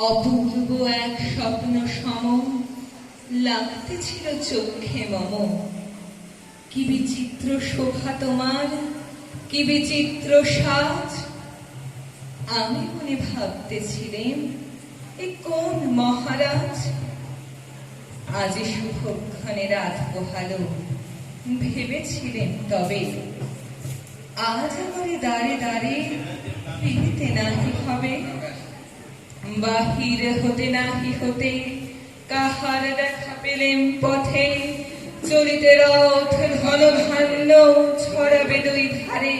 অপূর্ব এক স্বপ্ন সম লাগতেছিল চোখে মম। কি বিচিত্র শোভা তোমার, কি বিচিত্র সাজ। আমি মনে ভাবতেছিলেন এ কোন মহারাজ? আজ শুভক্ষণে রাত পোহালো। ভেবেছিলেন তবে, আজ আমারে দাঁড়ে দাঁড়ে ফিরিতে নাহি হবে। বাহির হতে নাহি হতে, কাহার দেখা পেলেন পথে, চলিতে রথ ঘন ধান্য ছড়াবে দুই ধারে।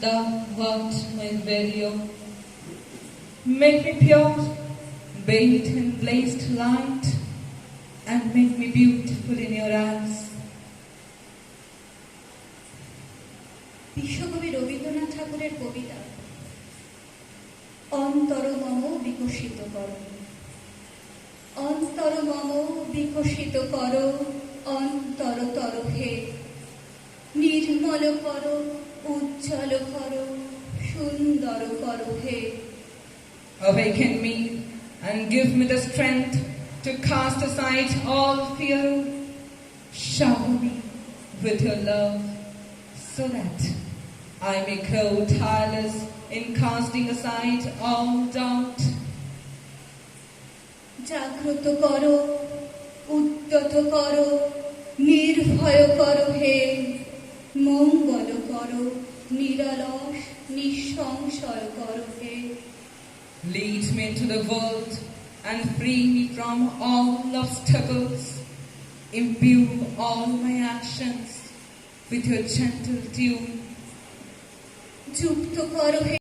Thou art my very. Make me pure, bathed in blazed light, and make me beautiful in your eyes. বিশ্বকবি রবীন্দ্রনাথ ঠাকুরের কবিতা বিকশিত কর অন্তর মম বিকশিত কর অন্তর তরফে নির্মল কর উজ্জ্বল কর সুন্দর কর হে Awaken me and give me the strength to cast aside all fear. Shower me with your love so that I may grow tireless in casting aside all doubt. জাগ্রত করো উদ্যত করো নির্ভয় করো হে মঙ্গল করো নিরলস নিঃসংশয় করো হে Lead me into the world and free me from all obstacles. Imbue all my actions with your gentle tune. যুক্ত করো হে